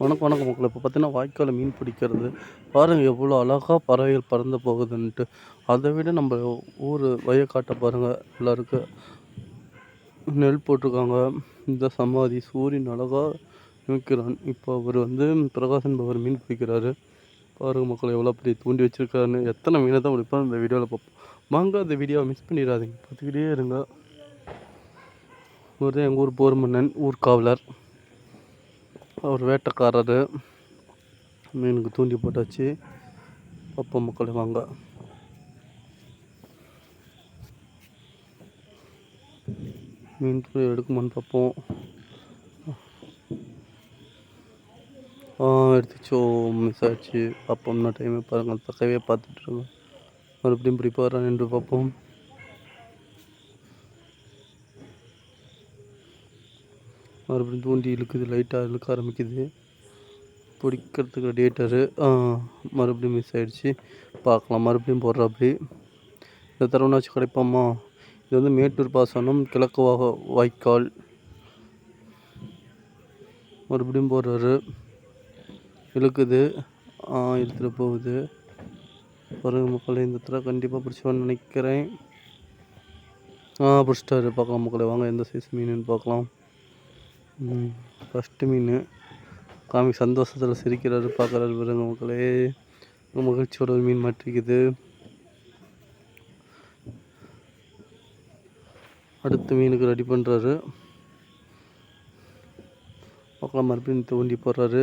வணக்கம் வணக்கம். மக்களை இப்போ பார்த்தீங்கன்னா வாய்க்காலில் மீன் பிடிக்கிறது. பாருங்கள் எவ்வளோ அழகாக பறவைகள் பறந்து போகுதுன்ட்டு. அதை விட நம்ம ஊர் வயக்காட்டை பாருங்கள் எல்லாருக்கு நெல் போட்டிருக்காங்க. இந்த சமாதி சூரியன் அழகாக நிற்கிறான் இப்போ அவர் வந்து பிரகாசன் பவர் மீன் பிடிக்கிறாரு. பாருங்கள் மக்களை எவ்வளோ பெரிய தூண்டி வச்சிருக்காருன்னு. எத்தனை மீனை தான் பிடிப்போம் இந்த வீடியோவில் பார்ப்போம். வாங்க அந்த வீடியோவை மிஸ் பண்ணிடாதீங்க. பார்த்துக்கிட்டே இருங்க. இவர் தான் எங்கள் ஊர் போர் மன்னன் ஊர் காவலர். அவர் வேட்டைக்காரரு. மீனுக்கு தூண்டி போட்டாச்சு. அப்போ மக்கள் வாங்க. மீன் தூண்டி எடுக்குமான்னு பார்ப்போம். ஆ எடுத்துச்சோ. மிஸ் ஆச்சு பார்ப்போம். இன்னும் டைமே பாருங்கள் பக்கவே பார்த்துட்ருக்கோம் மறுபடியும் பிடிப்பாரா நின்று பார்ப்போம். மறுபடியும் தூண்டி இழுக்குது லைட்டாக இழுக்க ஆரம்பிக்குது. பிடிக்கிறதுக்கு ரேடியேட்டரு மறுபடியும் மிஸ் ஆகிடுச்சி பார்க்கலாம் மறுபடியும் போடுறாப்படி. இந்த தடவைனாச்சும் கிடைப்போமா? இது வந்து மேட்டூர் பாசனம் கிழக்கு வா வாய்க்கால். மறுபடியும் போடுறாரு. இழுக்குது இழுத்துட்டு போகுது. பாருங்க மக்களை இந்த தடவை கண்டிப்பாக பிடிச்சிவான்னு நினைக்கிறேன். ஆ பிடிச்சிட்டாரு. பார்க்கலாம் மக்களை வாங்க எந்த சைஸ் மீனுன்னு பார்க்கலாம். ஃபஸ்ட்டு மீன். காமி சந்தோஷத்தில் சிரிக்கிறாரு பார்க்குறாரு பாருங்க மக்களே. மகிழ்ச்சியோட ஒரு மீன் மாட்டிருக்குது. அடுத்த மீனுக்கு ரெடி பண்ணுறாரு பார்க்கலாம் மறுபடியும் தோண்டி போடுறாரு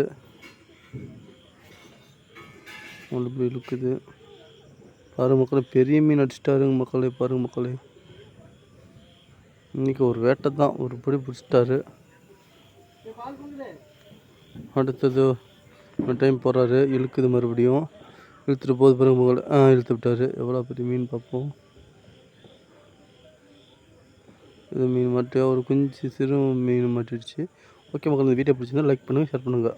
அப்படி இழுக்குது. பாருங்க மக்களே பெரிய மீன் அடிச்சிட்டாருங்க மக்களே பாருங்க மக்களே. இன்றைக்கி ஒரு வேட்டை தான் ஒரு பிடி பிடிச்சிட்டாரு. அடுத்தது ஒரு டைம் போகிறாரு இழுக்குது மறுபடியும். இழுத்துட்டு போது பிறகு முகல் ஆ இழுத்து விட்டார். எவ்வளோ பெரிய மீன் பார்ப்போம். இது மீன் மாட்டியா? ஒரு குஞ்சு சிறு மீன் மாட்டிடுச்சு. ஓகே மக்கள் இந்த வீடியோ பிடிச்சிருந்தா லைக் பண்ணுங்கள் ஷேர் பண்ணுங்கள்